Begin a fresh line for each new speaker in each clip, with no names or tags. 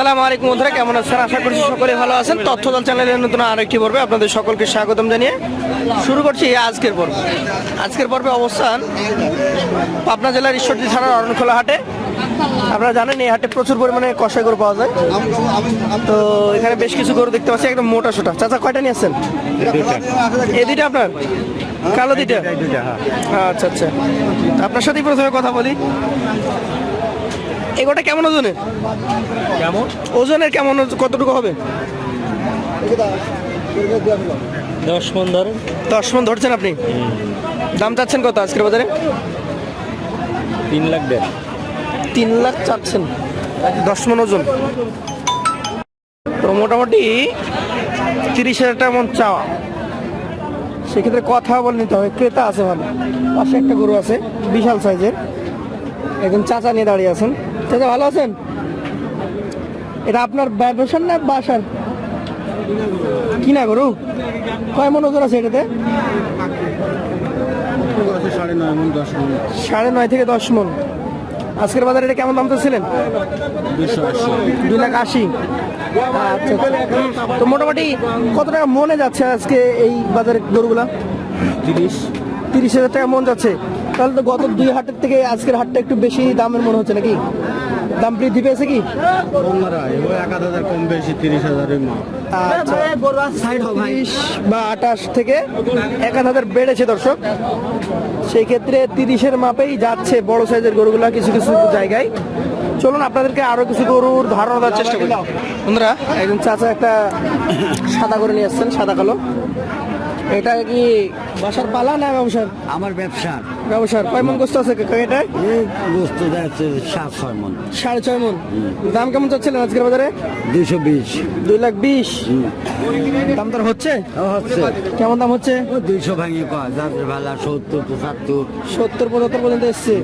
আসসালামু আলাইকুম বন্ধুরা কেমন আছেন? আশা করছি সকলে ভালো আছেন। তথ্যদল চ্যানেলের নতুন আরেকটি পর্বে আপনাদের সকলকে স্বাগতম জানিয়ে শুরু করছি আজকের পর্ব। আজকের পর্বে অবস্থান পাবনা জেলার ঈশ্বরদী থানার অরণখোলা হাটে। আপনারা জানেন এই হাটে প্রচুর পরিমাণে কষাই গরু পাওয়া যায়। তো এখানে বেশ কিছু গরু দেখতে পাচ্ছি একদম মোটা সোটা। চাচা কয়টা নিয়ে আসছেন? এই দুইটা। আপনার? কালো দুইটা? আচ্ছা আচ্ছা। আপনার সাথেই প্রথমে কথা বলি। এগোটা কেমন ওজনের?
কেমন?
ওজনের কেমন কতটুকু হবে?
দশ মন ধরেন।
দশ মন ধরছেন আপনি? দাম চাচ্ছেন কত আজকের বাজারে?
তিন লাখ দেড়।
তিন লাখ চাচ্ছেন। দশ মন ওজন। তো মোটামুটি তিরিশ হাজার টাকা মন চাওয়া। সেক্ষেত্রে কথা বলে নিতে হবে। ক্রেতা আছে ভালো। পাশে একটা গরু আছে বিশাল সাইজের একজন চাচা নিয়ে দাঁড়িয়ে আছেন। চাচা ভালো আছেন? এটা আপনার ব্যবসার না বাসার? কিনা গরু কয় মন ওজন আছে এটাতে?
সাড়ে নয়
থেকে দশ মন। আজকের বাজারে এটা কেমন দাম তো ছিলেন? দুই লাখ আশি। আচ্ছা আচ্ছা। তো মোটামুটি কত টাকা মনে যাচ্ছে আজকে এই বাজারের গরুগুলা?
তিরিশ।
তিরিশ হাজার টাকা মন যাচ্ছে। তাহলে তো গত দুই হাটের থেকে আজকের হাটটা একটু বেশি দামের মনে হচ্ছে নাকি? দাম বৃদ্ধি পেয়েছে কি?
এক আধ হাজার কম বেশি তিরিশ হাজারের মাল
আচ্ছা। বা আঠাশ থেকে এক আধ হাজার বেড়েছে দর্শক। সেই ক্ষেত্রে তিরিশের মাপেই যাচ্ছে বড় সাইজের গরুগুলা কিছু কিছু জায়গায়। চলুন আপনাদেরকে আরও কিছু গরুর ধারণা দেওয়ার চেষ্টা করি। বন্ধুরা একজন চাচা একটা সাদা করে নিয়ে আসছেন সাদা কালো। এটা কি বাসার পালা না ব্যবসার?
আমার ব্যবসা
ব্যবসার কয় মন গোস্ত আছে কাকা এটা?
বস্তু যাচ্ছে সাত ছয় মন।
সাড়ে ছয় মন। দাম কেমন চাচ্ছিলেন আজকের বাজারে?
দুইশো বিশ।
দুই লাখ বিশ। দাম দর হচ্ছে?
হচ্ছে।
কেমন দাম হচ্ছে?
দুইশো ভাঙিয়ে কয়। ভালা সত্তর পঁচাত্তর।
সত্তর পঁচাত্তর পর্যন্ত এসছে।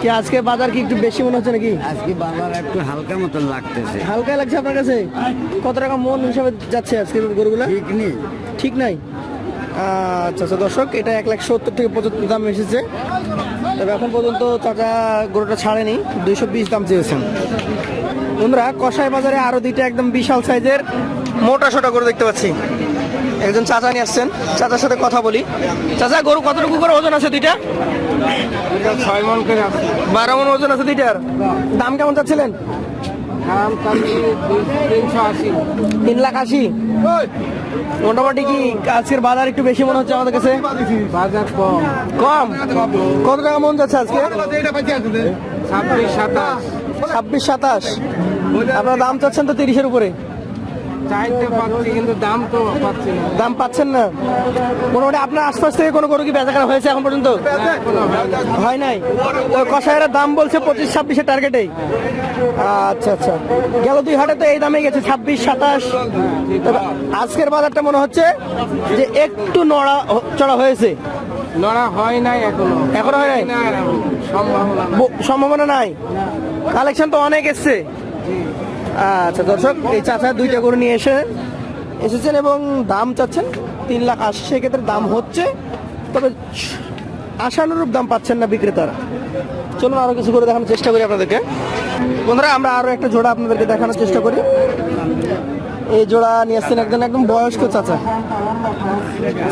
কি আজকে বাজার কি একটু বেশি মনে হচ্ছে নাকি?
আজকে বাবার একটু হালকা মতন লাগতেছে।
হালকা লাগছে আপনার কাছে? কত টাকা মন হিসাবে যাচ্ছে আজকে গরুগুলা?
ঠিক নেই।
ঠিক নাই? আচ্ছা আচ্ছা দর্শক এটা এক লাখ সত্তর থেকে পঁচাত্তর দাম এসেছে। তবে এখন পর্যন্ত চাচা গরুটা ছাড়েনি দুইশো বিশ দাম চেয়েছেন। বন্ধুরা কষাই বাজারে আরও দুইটা একদম বিশাল সাইজের মোটা সোটা গরু দেখতে পাচ্ছি। একজন চাচা নিয়ে আসছেন চাচার সাথে কথা বলি। চাচা গরু কতটুকু করে ওজন আছে দুইটা?
ছয় মন করে
বারো মন ওজন আছে দুইটার। দাম কেমন চাচ্ছিলেন?
দাম তিনশো আশি।
তিন লাখ আশি। মোটামুটি কি আজকের বাজার একটু বেশি মনে হচ্ছে আমাদের কাছে?
বাজার কম।
কম? কত টাকা মন যাচ্ছে আজকে?
ছাব্বিশ সাতাশ।
ছাব্বিশ সাতাশ। আপনার দাম চাচ্ছেন তো তিরিশের উপরে।
চাইতে পাচ্ছি কিন্তু দাম তো পাচ্ছি না।
দাম পাচ্ছেন না? মোটামুটি আপনার আশপাশ থেকে কোনো গরু কি বেচা কেনা হয়েছে এখন পর্যন্ত? হয় নাই? তো কষায়ের দাম বলছে পঁচিশ ছাব্বিশের টার্গেটেই আচ্ছা আচ্ছা। গেল দুই হাটে তো এই দামে গেছে ছাব্বিশ সাতাশ। আজকের বাজারটা মনে হচ্ছে যে একটু নড়া চড়া হয়েছে।
লড়া হয় নাই এখনও।
এখনও হয় নাই?
সম্ভাবনা
সম্ভাবনা নাই। কালেকশন তো অনেক এসছে। আচ্ছা দর্শক, এই চাচা দুইটা গরু নিয়ে এসে এসেছেন এবং দাম চাচ্ছেন তিন লাখ আশি, সেক্ষেত্রে দাম হচ্ছে, তবে আশানুরূপ দাম পাচ্ছেন না বিক্রেতারা। চলুন আরও কিছু করে দেখানোর চেষ্টা করি আপনাদেরকে। বন্ধুরা, আমরা আরও একটা জোড়া আপনাদেরকে দেখানোর চেষ্টা করি। এই জোড়া নিয়ে আসছেন একজন একদম বয়স্ক চাচা।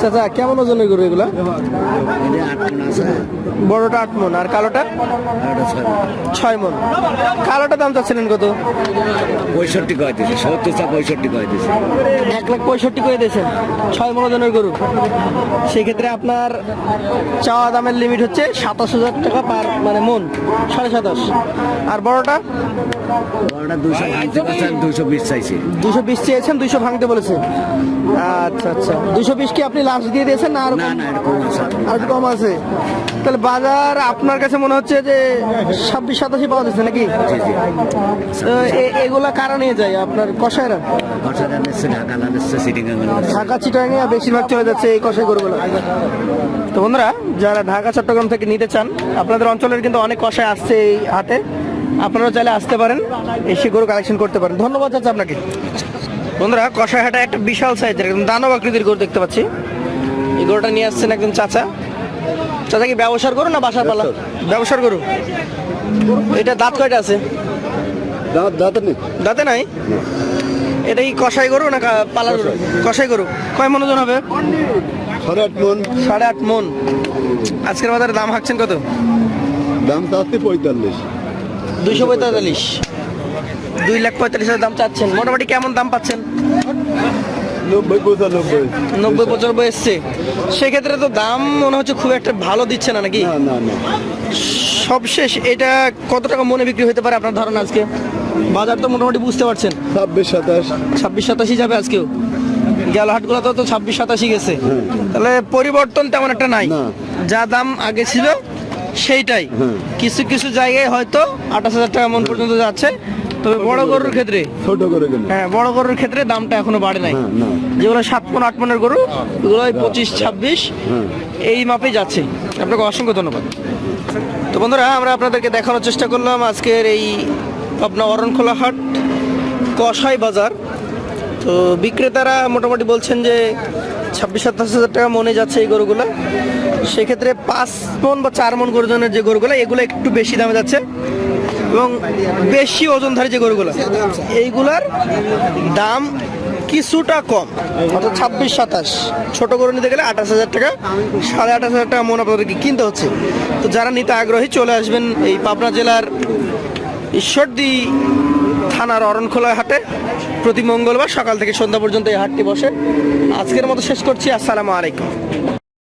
চাচা কেমন ওজনের গরু এগুলা? বড়টা আট মন আর কালোটা?
ছয় মন।
ছয় মন কালোটা দাম চাচ্ছিলেন কত?
পঁয়ষট্টি কয় দিছে? সত্তর চা পঁয়ষট্টি কয় দিছে?
এক লাখ পঁয়ষট্টি করে দিয়েছেন। ছয় মন ওজনের গরু। সেক্ষেত্রে আপনার চাওয়া দামের লিমিট হচ্ছে সাতাশ হাজার টাকা পার মানে মন সাড়ে সাতাশ। আর বড়টা?
ওটা দুশো দুশো বিশ চাইছে।
দুশো বিশ চেয়েছেন? দুশো ভাঙতে বলেছে। আচ্ছা আচ্ছা। দুশো বিশ কি আপনি লাস্ট দিয়ে দিয়েছেন না আর আর কম আছে। তাহলে বাজার আপনার কাছে মনে হচ্ছে যে ছাব্বিশ সাতাশি পাওয়া যাচ্ছে নাকি? এগুলা কারা নিয়ে যায় আপনার কষায়রা
ঢাকা
চিটাঙ্গে বেশিরভাগ চলে যাচ্ছে এই কষাই গরুগুলো। তো বন্ধুরা যারা ঢাকা চট্টগ্রাম থেকে নিতে চান আপনাদের অঞ্চলের কিন্তু অনেক কষাই আসছে এই হাটে। আপনারা চাইলে আসতে পারেন এসে গরু কালেকশন করতে পারেন। ধন্যবাদ চাচা আপনাকে। বন্ধুরা কষাই হাটে একটা বিশাল সাইজের একদম দানব আকৃতির গরু দেখতে পাচ্ছি। এই গরুটা নিয়ে আসছেন একজন চাচা। চাচা কি ব্যবসার গরু না বাসার পালা? ব্যবসার। গরু। এটা দাঁত কয়টা আছে?
দাঁত দাঁত নেই।
দাঁতে নাই? এটা কি কষাই গরু না পালার গরু? কষাই গরু। কয় মন ওজন হবে?
সাড়ে আট মন।
সাড়ে আট মন। আজকের বাজারে দাম হাঁকছেন কত?
দাম চাচ্ছে পঁয়তাল্লিশ।
দুইশো পঁয়তাল্লিশ। দুই লাখ পঁয়তাল্লিশ হাজার দাম চাচ্ছেন। মোটামুটি কেমন দাম পাচ্ছেন?
নব্বই পঁচানব্বই।
নব্বই পঁচানব্বই এসছে। সেক্ষেত্রে তো দাম মনে হচ্ছে খুব একটা ভালো দিচ্ছে না নাকি? সবশেষ এটা কত টাকা মনে বিক্রি হতে পারে আপনার ধারণা আজকে? বাজার তো মোটামুটি বুঝতে পারছেন।
ছাব্বিশ সাতাশ।
ছাব্বিশ সাতাশি যাবে আজকেও। গেল হাটগুলো তো ছাব্বিশ সাতাশি গেছে। তাহলে পরিবর্তন তেমন একটা নাই। যা দাম আগে ছিল সেইটাই। কিছু কিছু জায়গায় হয়তো আঠাশ হাজার টাকা মন পর্যন্ত যাচ্ছে। তবে বড় গরুর ক্ষেত্রে?
ছোট কেন
হ্যাঁ বড় গরুর ক্ষেত্রে দামটা এখনও বাড়ে নাই।
হ্যাঁ,
যেগুলো সাত পন আট পনেরো গরু ওগুলো পঁচিশ ছাব্বিশ
হ্যাঁ।
এই মাপে যাচ্ছে। আপনাকে অসংখ্য ধন্যবাদ। তো বন্ধুরা আমরা আপনাদেরকে দেখানোর চেষ্টা করলাম আজকের এই পাবনা অরণখোলা হাট কষাই বাজার। তো বিক্রেতারা মোটামুটি বলছেন যে ছাব্বিশ সাতাশ হাজার টাকা মনে যাচ্ছে এই গরুগুলো। সেক্ষেত্রে পাঁচ মন বা চার মন গরুজনের যে গরুগুলো এগুলো একটু বেশি দামে যাচ্ছে। এবং বেশি ওজনধারী যে গরুগুলো, এইগুলার দাম কিছুটা কম। অর্থাৎ ছাব্বিশ, সাতাশ। ছোটো গরু নিতে গেলে আঠাশ হাজার টাকা, সাড়ে আঠাশ হাজার টাকা মন আপনাদেরকে কিনতে হচ্ছে। তো যারা নিতে আগ্রহী, চলে আসবেন এই পাবনা জেলার ঈশ্বরদী থানার অরণখোলা হাটে। প্রতি মঙ্গলবার সকাল থেকে সন্ধ্যা পর্যন্ত এই হাটটি বসে। আজকের মতো শেষ করছি। আসসালামু আলাইকুম।